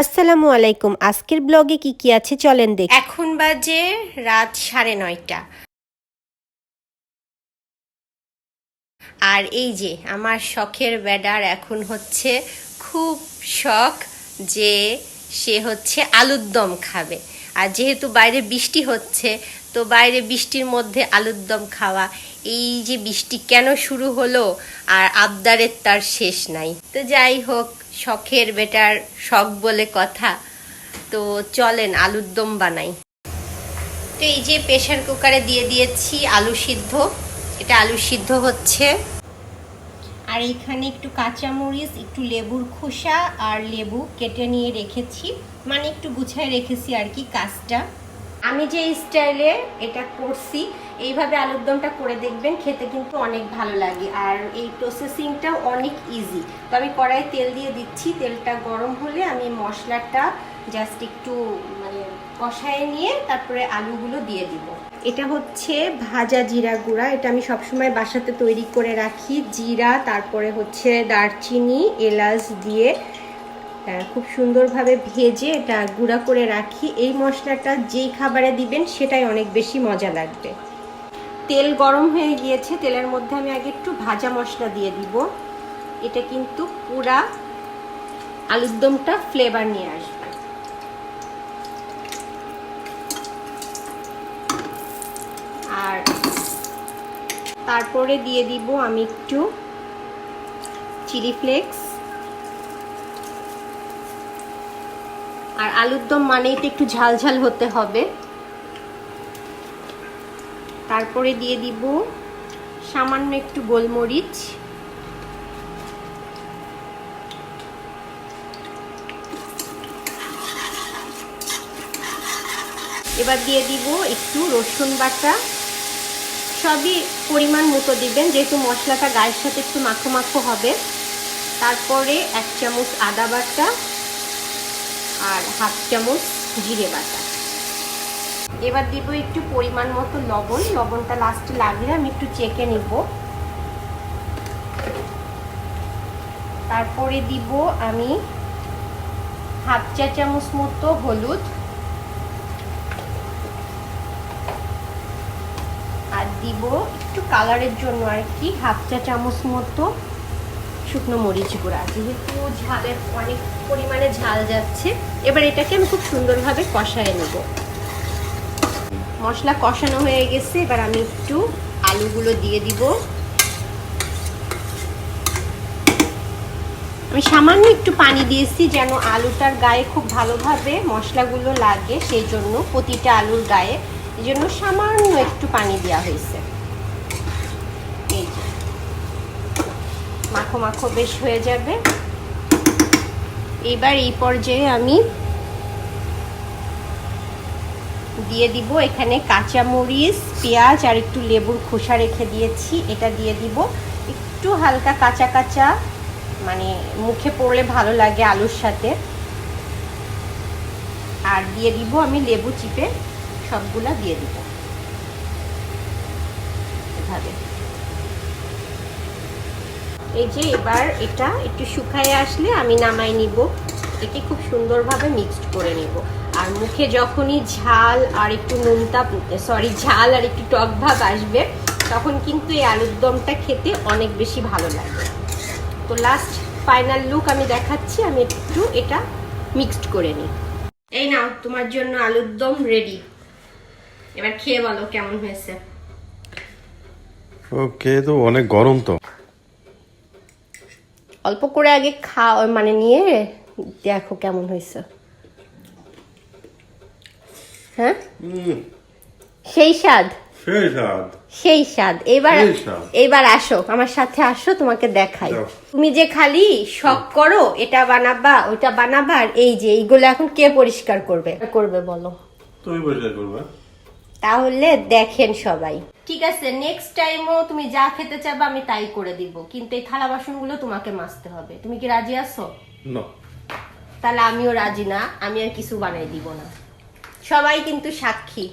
আসসালামু আলাইকুম। আজকের ব্লগে কি কি আছে চলেন দেখ। এখন বাজে রাত সাড়ে নয়টা। আর এই যে আমার শখের ব্যাডার এখন হচ্ছে খুব শখ যে সে হচ্ছে আলুর দম খাবে। আর যেহেতু বাইরে বৃষ্টি হচ্ছে, তো বাইরে বৃষ্টির মধ্যে আলুর দম খাওয়া, এই যে বৃষ্টি কেন শুরু হলো আর আবদারের তার শেষ নাই। তো যাই হোক শখের বেটার শখ বলে কথা। তো চলেন, আলুর দম বানাই। তো এই যে প্রেশার কুকারে দিয়ে দিয়েছি আলু সিদ্ধ। এটা আলু সিদ্ধ হচ্ছে। আর এইখানে একটু কাঁচামরিচ, একটু লেবুর খোসা আর লেবু কেটে নিয়ে রেখেছি। মানে একটু গুছায় রেখেছি আর কি কাজটা। আমি যে স্টাইলে এটা করছি, এইভাবে আলুর দমটা করে দেখবেন, খেতে কিন্তু অনেক ভালো লাগে। আর এই প্রসেসিংটাও অনেক ইজি তো আমি কড়াই তেল দিয়ে দিচ্ছি। তেলটা গরম হলে আমি মশলাটা জাস্ট একটু মানে কষায় নিয়ে তারপরে আলুগুলো দিয়ে দিব। এটা হচ্ছে ভাজা জিরা গুঁড়া। এটা আমি সবসময় বাসাতে তৈরি করে রাখি। জিরা, তারপরে হচ্ছে দারচিনি, এলাচ দিয়ে খুব সুন্দরভাবে ভেজে এটা গুঁড়া করে রাখি। এই মশলাটা যেই খাবারে দিবেন সেটাই অনেক বেশি মজা লাগবে। তেল গরম হয়ে গিয়েছে, তেলের মধ্যে আমি আগে একটু ভাজা মশলা দিয়ে দিব। এটা কিন্তু পুরা আলুর দমটা ফ্লেভার নিয়ে আসবে। আর তারপরে দিয়ে দিব আমি একটু চিলি ফ্লেক্স আর আলুর দম মানেই তো একটু ঝাল ঝাল হতে হবে। তারপরে দিয়ে দিব সামান্য একটু গোলমরিচ। এবার দিয়ে দিব একটু রসুন বাটা। সবই পরিমাণ মতো দিবেন, যেহেতু মশলাটা গায়ের সাথে একটু মাখো মাখো হবে। তারপরে এক চামচ আদা বাটা। আর হাফ চামচ জিরে বাটা। এবার দিব একটু পরিমাণ মতো লবণ। লবণটা লাস্টে লাগলে আমি একটু চেকে নিব। তারপরে দিব আমি হাফ চা চামচ মতো হলুদ। আর দিব একটু কালারের জন্য আর কি, হাফ চা চামচ মতো শুকনো মরিচ গুঁড়া। যেহেতু ঝালের অনেক পরিমাণে ঝাল যাচ্ছে, এবার এটাকে আমি খুব সুন্দরভাবে কষায় নেব। মশলা কষানো হয়ে গেছে, এবার আমি একটু আলুগুলো দিয়ে দিব। আমি সামান্য একটু পানি দিয়েছি যেন আলুটার গায়ে খুব ভালোভাবে মশলাগুলো লাগে, সেই জন্য প্রতিটা আলুর গায়ে। এই জন্য সামান্য একটু পানি দেওয়া হয়েছে এই যে মাখো মাখো বেশ হয়ে যাবে। এবার এই পর্যায়ে আমি দিয়ে দিব এখানে কাঁচা মরিচ, পেঁয়াজ আর একটু লেবুর খোসা রেখে দিয়েছি, এটা দিয়ে দিব। একটু হালকা কাঁচা কাঁচা মানে মুখে পড়লে ভালো লাগে আলুর সাথে। আর দিয়ে দিব আমি লেবু চিপে, সবগুলা দিয়ে দিব। এভাবে। এই যে এবার এটা একটু শুকায় আসলে আমি নামাই নিব। একে খুব সুন্দরভাবে মিক্সড করে নিব। আর মুখে যখনই ঝাল আর একটু নুনতা সরি ঝাল আর একটু টক ভাব আসবে, তখন কিন্তু এই আলুর দমটা খেতে অনেক বেশি ভালো লাগে। তো লাস্ট ফাইনাল লুক আমি দেখাচ্ছি, আমি একটু এটা মিক্সড করে নিই। এই নাও, তোমার জন্য আলুর দম রেডি এবার খেয়ে বলো কেমন হয়েছে। ওকে তো অনেক গরম তো। অল্প করে আগে খাও মানে নিয়ে দেখো কেমন হয়েছে। হ্যাঁ? সেই স্বাদ? সেই স্বাদ। সেই স্বাদ। এবার এবার আসো আমার সাথে আসো তোমাকে দেখাই। তুমি যে খালি শখ করো এটা বানাবা ওইটা বানাবা আর এই যে এইগুলো এখন কে পরিষ্কার করবে? করবে বলো। তুমি পরিষ্কার করবে? তাহলে দেখেন সবাই। ঠিক আছে নেক্সট টাইমও তুমি যা খেতে চাবে আমি তাই করে দিব। কিন্তু এই থালা বাসনগুলো তোমাকে মাজতে হবে। তুমি কি রাজি আছো? না। তাহলে আমিও রাজি না আমি আর কিছু বানাই দিব না। সবাই কিন্তু সাক্ষী।